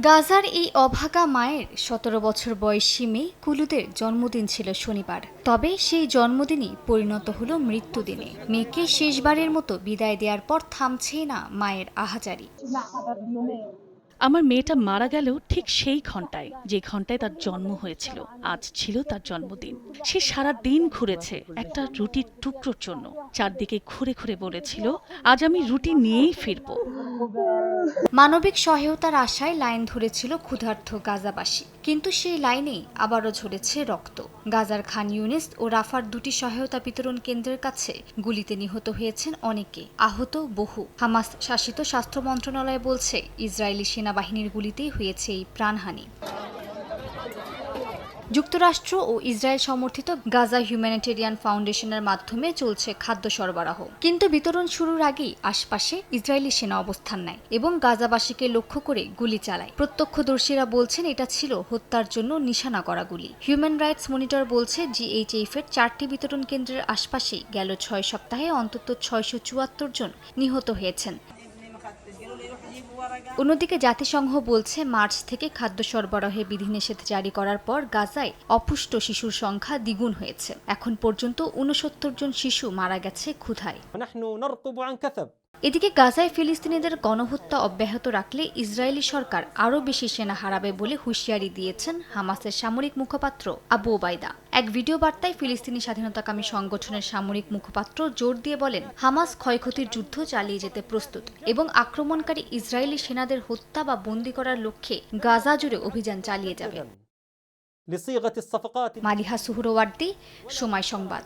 গাজার এই অভাগা মায়ের সতেরো বছর বয়সী মেয়ে কুলুদের জন্মদিন ছিল শনিবার। তবে সেই জন্মদিনই পরিণত হল মৃত্যুদিনে। মেয়েকে শেষবারের মতো বিদায় দেওয়ার পর থামছে না মায়ের আহাজারি। আমার মেয়েটা মারা গেলেও ঠিক সেই ঘন্টায়, যে ঘন্টায় তার জন্ম হয়েছিল। আজ ছিল তার জন্মদিন। সে সারা দিন ঘুরেছে একটা রুটির টুকরোর জন্য। চারদিকে ঘুরে ঘুরে বলেছিল, আজ আমি রুটি নিয়েই ফিরবো। মানবিক সহায়তার আশায় লাইন ধরেছিল ক্ষুধার্ত গাজাবাসী। কিন্তু সেই লাইনেই আবারও ঝরেছে রক্ত। গাজার খান ইউনিস ও রাফার দুটি সহায়তা বিতরণ কেন্দ্রের কাছে গুলিতে নিহত হয়েছেন অনেকে। আহত বহু। হামাস শাসিত স্বাস্থ্য মন্ত্রণালয় বলছে, ইসরায়েলি সেনাবাহিনীর গুলিতেই হয়েছে এই প্রাণহানি। যুক্তরাষ্ট্র ও ইসরায়েল সমর্থিত গাজা হিউম্যানিটেরিয়ান ফাউন্ডেশনের মাধ্যমে চলছে খাদ্য সরবরাহ। কিন্তু বিতরণ শুরুর আগেই আশপাশে ইসরায়েলি সেনা অবস্থান নেয় এবং গাজাবাসীকে লক্ষ্য করে গুলি চালায়। প্রত্যক্ষদর্শীরা বলছেন এটা ছিল হত্যার জন্য নিশানা করা গুলি। হিউম্যান রাইটস মনিটর বলছে জিএইচএফ এর চারটি বিতরণ কেন্দ্রের আশপাশেই গেল ছয় সপ্তাহে অন্তত ছয়শো চুয়াত্তর জন নিহত হয়েছেন। অন্যদিকে জাতিসংঘ বলছে, মার্চ থেকে খাদ্য সরবরাহে বিধিনিষেধ জারি করার পর গাজায় অপুষ্ট শিশুর সংখ্যা দ্বিগুণ হয়েছে। এখন পর্যন্ত উনসত্তর জন শিশু মারা গেছে ক্ষুধায়। এদিকে গাজায় ফিলিস্তিনিদের গণহত্যা অব্যাহত রাখলে ইসরায়েলি সরকার আরও বেশি সেনা হারাবে বলে হুঁশিয়ারি দিয়েছেন হামাসের সামরিক মুখপাত্র আবু ওবায়দা। এক ভিডিও বার্তায় ফিলিস্তিনি স্বাধীনতাকামী সংগঠনের সামরিক মুখপাত্র জোর দিয়ে বলেন হামাস ক্ষয়ক্ষতির যুদ্ধ চালিয়ে যেতে প্রস্তুত এবং আক্রমণকারী ইসরায়েলি সেনাদের হত্যা বা বন্দি করার লক্ষ্যে গাজা জুড়ে অভিযান চালিয়ে যাবে। মালিহা সুহরওয়ার্দী সময় সংবাদ।